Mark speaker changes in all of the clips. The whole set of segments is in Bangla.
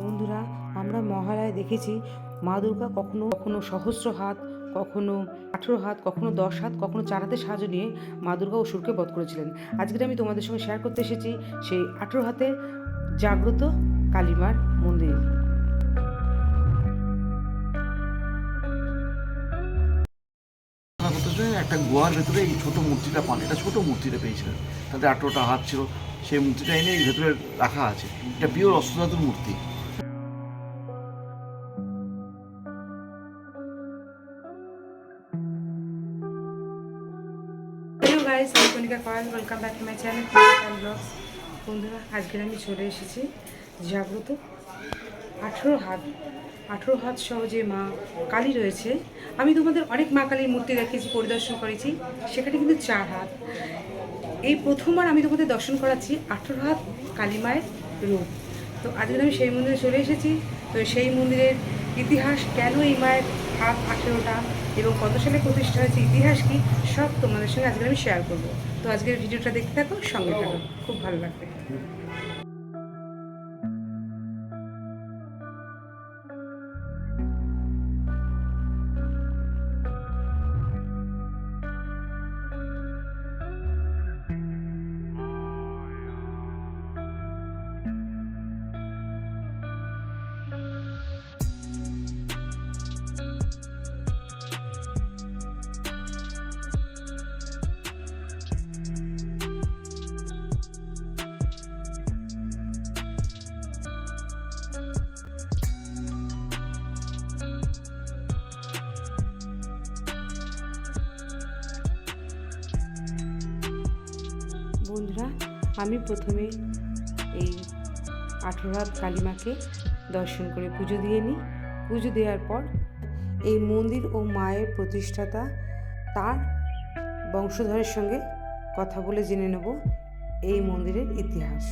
Speaker 1: বন্ধুরা, আমরা মহালয়ায় দেখেছি। মা দুর্গা কখনো কখনো সহস্র হাত, কখনো আঠেরো হাত, কখনো দশ হাত, কখনো চার হাতে সাহায্য নিয়ে মা দুর্গা অসুরকে বধ করেছিলেন। আজকে আমি তোমাদের সঙ্গে শেয়ার করতে এসেছি সেই আঠেরো হাতের জাগ্রত কালীমার মন্দির।
Speaker 2: একটা গুহার ভেতরে এই ছোটো মূর্তিটা পান। এটা ছোটো মূর্তিটা পেয়েছিলেন। তাদের আঠেরোটা হাত ছিল, সেই মূর্তিটা এনে এই ভেতরে রাখা আছে। এটা পিওর অস্ত্রধাতুর মূর্তি।
Speaker 1: গাইস আমি Konika Koyal welcome back to my channel vlogs বন্ধুরা আজকের আমি চলে এসেছি জাগ্রত আঠেরো হাত আঠেরো হাত সহ যে মা কালী রয়েছে, আমি তোমাদের অনেক মা কালীর মূর্তি দেখেছি পরিদর্শন করেছি, সেখানে কিন্তু চার হাত। এই প্রথমবার আমি তোমাদের দর্শন করাচ্ছি আঠেরো হাত কালী মায়ের রূপ। তো আজকে আমি সেই মন্দিরে চলে এসেছি। তো সেই মন্দিরের ইতিহাস, কেন এই মায়ের হাত আঠেরোটা? এবং কত সালে প্রতিষ্ঠা হয়েছে, ইতিহাস কি, সব তোমাদের সঙ্গে আজকে আমি শেয়ার করব। তো আজকের ভিডিওটা দেখতে থাকো, সঙ্গে থাকো। খুব ভালো লাগবে। বন্ধুরা, আমি প্রথমে এই আঠরাত কালিমাকে দর্শন করে পুজো দিয়ে নিই। পুজো দেওয়ার পর এই মন্দির ও মায়ের প্রতিষ্ঠাতা তার বংশধরের সঙ্গে কথা বলে জেনে নেব এই মন্দিরের ইতিহাস।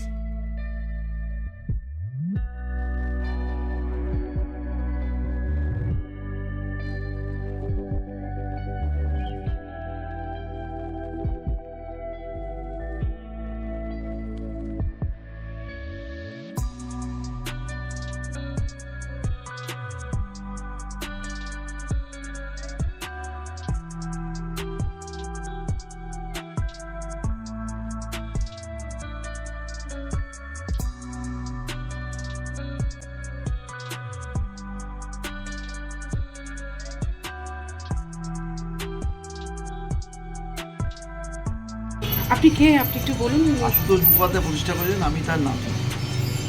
Speaker 1: আপনি কে? আপনি একটু বলুন।
Speaker 2: আশুতোষ মুখোপাধ্যায় প্রতিষ্ঠা করেছেন, আমি তার নাম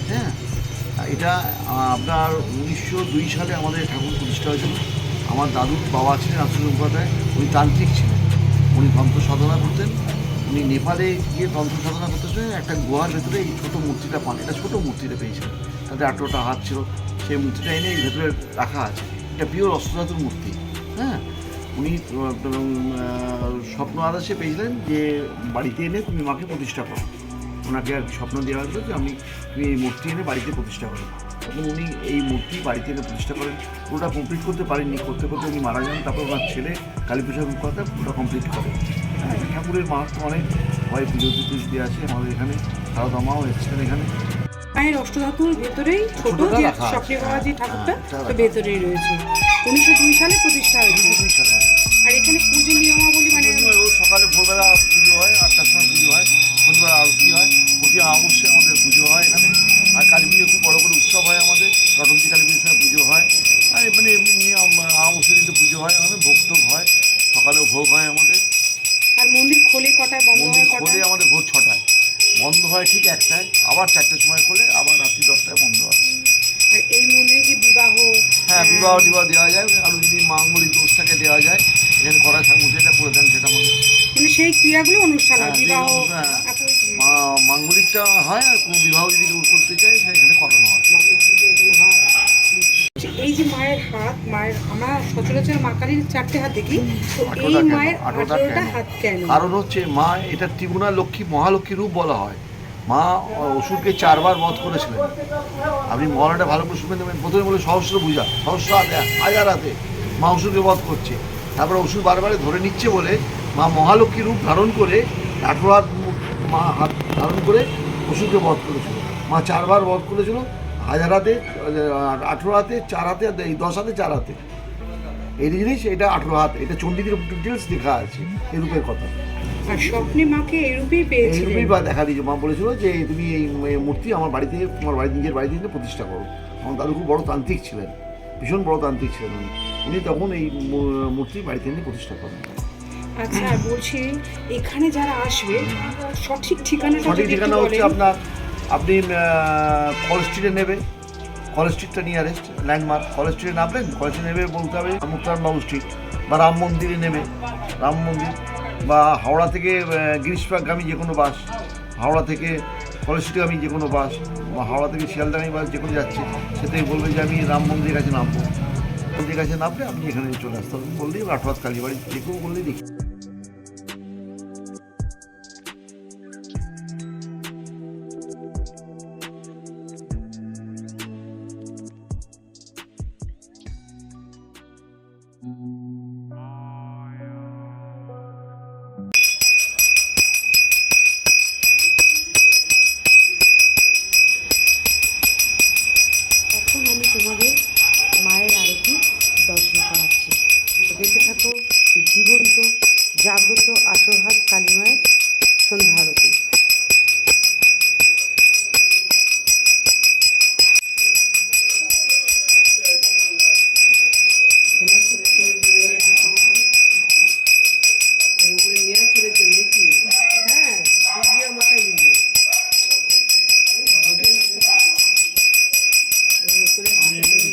Speaker 2: হ্যাঁ? এটা আপনার উনিশশো দুই সালে আমাদের ঠাকুর প্রতিষ্ঠা হয়েছিল। আমার দাদুর বাবা ছিলেন আশুতোষ মুখোপাধ্যায় উনি তান্ত্রিক ছিলেন। উনি তন্ত্র সাধনা করতেন। উনি নেপালে গিয়ে তন্ত্র সাধনা করতে সময় একটা গুহার ভেতরে এই ছোটো মূর্তিটা পান। এটা ছোটো মূর্তিটা পেয়েছিলেন তাতে আঠেরোটা হাত ছিল। সেই মূর্তিটা এনে ভেতরে রাখা আছে। এটা পিওর অস্ত্রধাতুর মূর্তি। হ্যাঁ? উনি স্বপ্ন আদেশে পেয়েছিলেন যে বাড়িতে এনে তুমি মাকে প্রতিষ্ঠা করো। ওনাকে আর স্বপ্ন দেওয়া হয়েছিল যে আমি তুমি এই মূর্তি এনে বাড়িতে প্রতিষ্ঠা করো। এবং উনি এই মূর্তি বাড়িতে এনে প্রতিষ্ঠা করেন। পুরোটা কমপ্লিট করতে পারেননি। করতে করতে উনি মারা যান। তারপর ওনার ছেলে কালীপ্রসাদ মুখোপাধ্যায় পুরোটা কমপ্লিট করে। হ্যাঁ, ঠাকুরের মাহাত্ম অনেক। হয় পুজো টুজো দিয়ে আছে আমাদের এখানে। সারদা মাও এসেছেন এখানে।
Speaker 1: মায়ের অষ্টধাতুর ভেতরেই ছোট যে স্বপ্নে বাবা যে ঠাকুরটা
Speaker 2: হ্যাঁ,
Speaker 1: তো ভেতরেই রয়েছে। উনিশশো দুই সালে প্রতিষ্ঠা হয়েছিল আর এখানে পুজো নিয়মাবলী মানে
Speaker 2: রোজ সকালে ভোরবেলা পুজো হয় আটটার সময় পুজো হয় সন্ধ্যেবেলা আরতি হয় প্রতি অবশ্যই আমাদের পুজো হয় এখানে। আর কালী পুজো খুব বড় করে উৎসব হয় আমাদের রটন্তী কালী পুজোর সময় পুজো হয়। আর মানে এমনি অবশ্যই দিনটা পুজো হয় আমাদের ভোগ টোগ হয় সকালেও ভোগ হয় আমাদের।
Speaker 1: আর মন্দির খোলে কটায় বন্ধ
Speaker 2: মন্দির
Speaker 1: হয়
Speaker 2: খোলে আমাদের ভোর ছটায়। বন্ধ হয় ঠিক একটায় আবার চারটের সময় খোলে আবার রাত্রি দশটায় বন্ধ হয়।
Speaker 1: এই মন্দিরে কি বিবাহ?
Speaker 2: হ্যাঁ
Speaker 1: আহ,
Speaker 2: বিবাহ দেওয়া যায়। আরও যদি মাঙ্গলিক দোষ থাকে দেওয়া যায়। এখানে করা ঠাকুর যেটা করে দেন সেটা আমাদের
Speaker 1: মানে সেই ক্রিয়াগুলো অনুষ্ঠান হয়
Speaker 2: হ্যাঁ,
Speaker 1: বিবাহ
Speaker 2: হ্যাঁ। মা- মাঙ্গলিকটা হয় আর কোনো বিবাহ যদি কেউ করতে চায় সেটা এখানে করানো হয়।
Speaker 1: এই যে মায়ের হাত মায়ের আমরা সচরাচর মা কালীর চারটে হাত দেখি তো এই মায়ের
Speaker 2: আঠেরোটা
Speaker 1: আঠেরোটা হাত কেন?
Speaker 2: কারণ হচ্ছে মা এটা ত্রিগুণা লক্ষ্মী মহালক্ষ্মী রূপ বলা হয়। মা অসুরকে চারবার বধ করেছিলেন। আপনি মহালয়াটা ভালো করে শুনবেন প্রথমে বলে সহস্র পূজা সহস্র হাজার হাতে মা অসুরকে বধ করছে। তারপরে অসুর বারবারে ধরে নিচ্ছে বলে মা মহালক্ষ্মী রূপ ধারণ করে আঠেরো হাত মা হাত ধারণ করে অসুরকে বধ করেছিল। মা চারবার বধ করেছিল, হাজার হাতে, আঠেরো হাতে, চার হাতে, এই দশ হাতে, চার হাতে। এই জিনিস, এটা আঠেরো হাত, এটা চণ্ডীদের ডিটেলস লেখা আছে, এই রূপের কথা।
Speaker 1: আর স্বপ্নে মাকে এরূপেই
Speaker 2: এই
Speaker 1: পেয়েছিলেন
Speaker 2: রূপেই বা দেখা দিয়েছে। মা বলেছিল যে তুমি এই মূর্তি আমার বাড়িতে তোমার বাড়ি নিজের বাড়িতে এনে প্রতিষ্ঠা করো। আমার দাদু খুব বড় তান্ত্রিক ছিলেন। ভীষণ বড় তান্ত্রিক ছিলেন উনি। উনি তখন এই মূর্তি বাড়িতে এনে প্রতিষ্ঠা করেন।
Speaker 1: আচ্ছা আর বলছি এখানে যারা আসবে সঠিক ঠিকানাটা
Speaker 2: সঠিক ঠিকানা হচ্ছে আপনার আপনি কল স্ট্রিটে নেবে। কলেজ স্ট্রিটটা নিয়ারেস্ট ল্যান্ডমার্ক কলেজ স্ট্রিটে নামলেন কলেজ স্ট্রিটে নেবে বলতে হবে মুক্তারবাবু স্ট্রিট বা রাম মন্দিরে নেবে। রাম মন্দির। বা হাওড়া থেকে গ্রীষ্মগামী যে কোনো বাস, হাওড়া থেকে কলসিটিগামী যে কোনো বাস বা হাওড়া থেকে শিয়ালদাগামী বাস যে কোনো যাচ্ছে, সেটাই বলবে যে আমি রাম মন্দিরের কাছে নামবো। মন্দিরের কাছে নামলে আপনি এখানে চলে আসতে বললেই আঠারো কালীবাড়ি যে কেউ বললেই দেখি।
Speaker 1: বন্ধুরা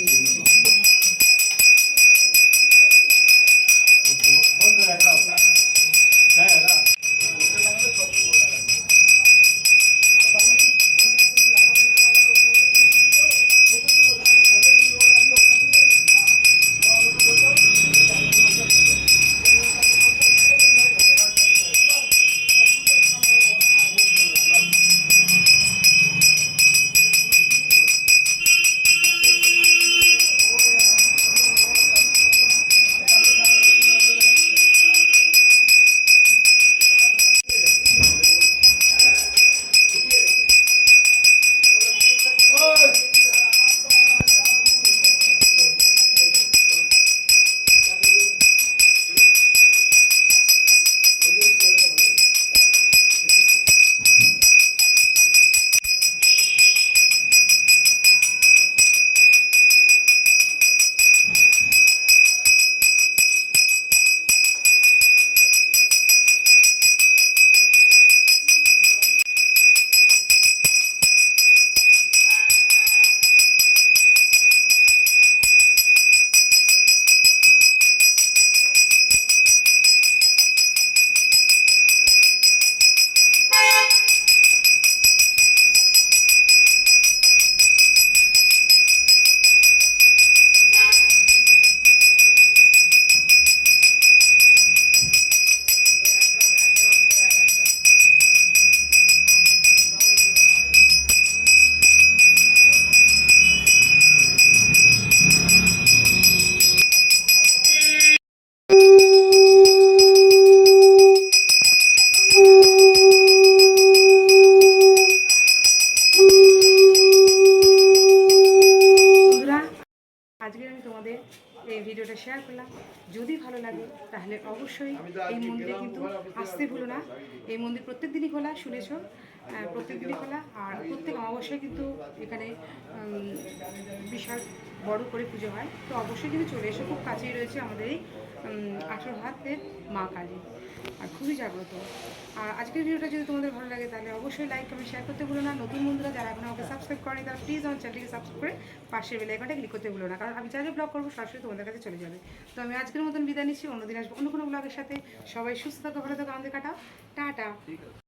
Speaker 1: যদি ভালো লাগে তাহলে অবশ্যই এই মন্দিরে কিন্তু আসতে ভুলো না। এই মন্দির প্রত্যেক দিনই খোলা শুনেছ? প্রত্যেক দিনই খোলা। আর প্রত্যেক অবশ্যই কিন্তু এখানে বিশাল বড় করে পুজো হয়। তো অবশ্যই কিন্তু চলে এসো খুব কাছেই রয়েছে আমাদের এই আঠেরো হাতের মা কালী। আর খুবই জাগ্রত। আর আজকের ভিডিওটা যদি তোমাদের ভালো লাগে, তাহলে অবশ্যই লাইক কমেন্ট শেয়ার করতে ভুলো না। নতুন বন্ধুরা যারা এখন আমাকে সাবস্ক্রাইব করেনি, তারা প্লিজ আমার চ্যানেলটিকে সাবস্ক্রাইব করে পাশের বেলাইকনটা ক্লিক করতে ভুলো না। কারণ আমি যা যা ব্লগ করব, সরাসরি তোমাদের কাছে চলে যাবে। তো আমি আজকের মতন বিদায় নিচ্ছি। অন্যদিন আসব অন্য কোনো ব্লগের সাথে। সবাই সুস্থ থাকো, ভালো থাকো আমাদের কাটাও। টাটা।